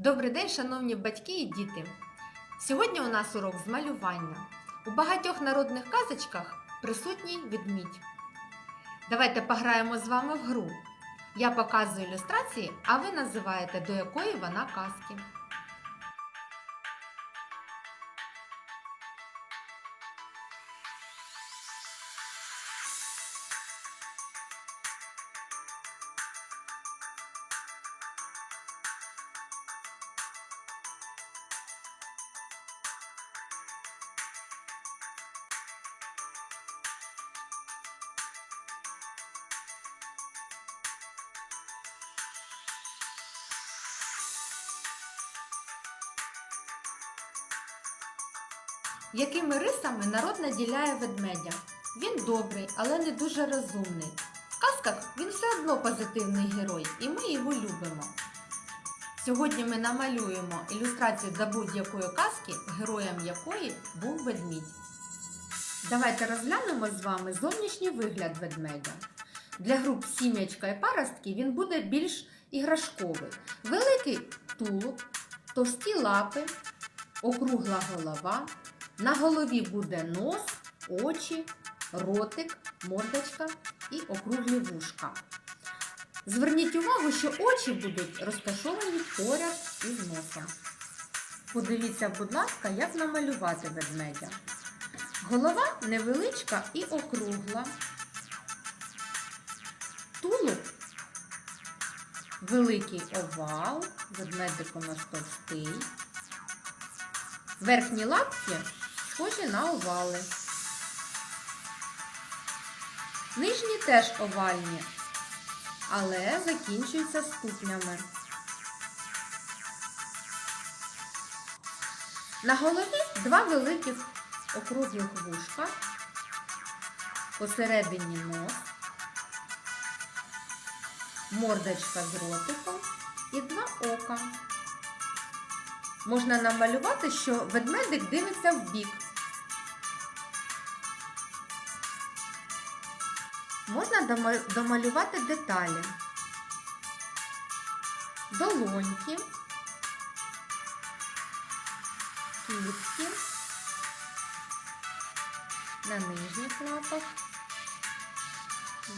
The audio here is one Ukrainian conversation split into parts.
Добрий день, шановні батьки і діти! Сьогодні у нас урок з малювання. У багатьох народних казочках присутній ведмідь. Давайте пограємо з вами в гру. Я показую ілюстрації, а ви називаєте, до якої вона казки. Якими рисами народ наділяє ведмедя? Він добрий, але не дуже розумний. В казках він все одно позитивний герой, і ми його любимо. Сьогодні ми намалюємо ілюстрацію до будь-якої казки, героєм якої був ведмідь. Давайте розглянемо з вами зовнішній вигляд ведмедя. Для груп сім'ячка і паростки він буде більш іграшковий. Великий тулуб, товсті лапи, округла голова. На голові буде нос, очі, ротик, мордочка і округлі вушка. Зверніть увагу, що очі будуть розташовані поряд із носом. Подивіться, будь ласка, як намалювати ведмедя. Голова невеличка і округла. Тулуб великий овал, ведмедик у нас товстий. Верхні лапки схожі на овали. Нижні теж овальні, але закінчуються ступнями. На голові два великих округлих вушка, посередині нос, мордочка з ротиком і два ока. Можна намалювати, що ведмедик дивиться в бік. Можна домалювати деталі. Долоньки, кістки на нижніх лапах,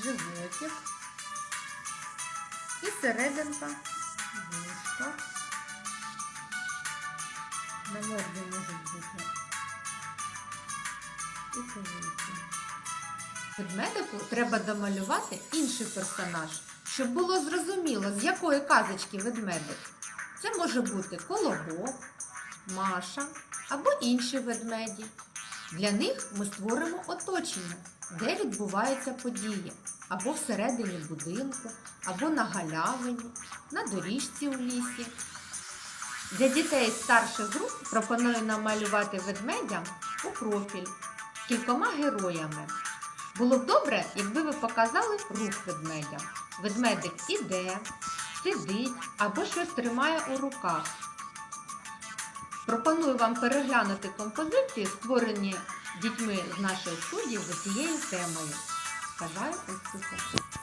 животик і серединка вушка. На морді можуть бути і повіки. Ведмедику треба домалювати інший персонаж, щоб було зрозуміло, з якої казочки ведмедик. Це може бути колобок, Маша або інші ведмеді. Для них ми створимо оточення, де відбуваються події, або всередині будинку, або на галявині, на доріжці у лісі. Для дітей старших груп пропоную намалювати ведмедя у профіль кількома героями. Було б добре, якби ви показали рух ведмедя. Ведмедик іде, сидить або щось тримає у руках. Пропоную вам переглянути композиції, створені дітьми з нашої студії за цією темою. Бажаю успіху!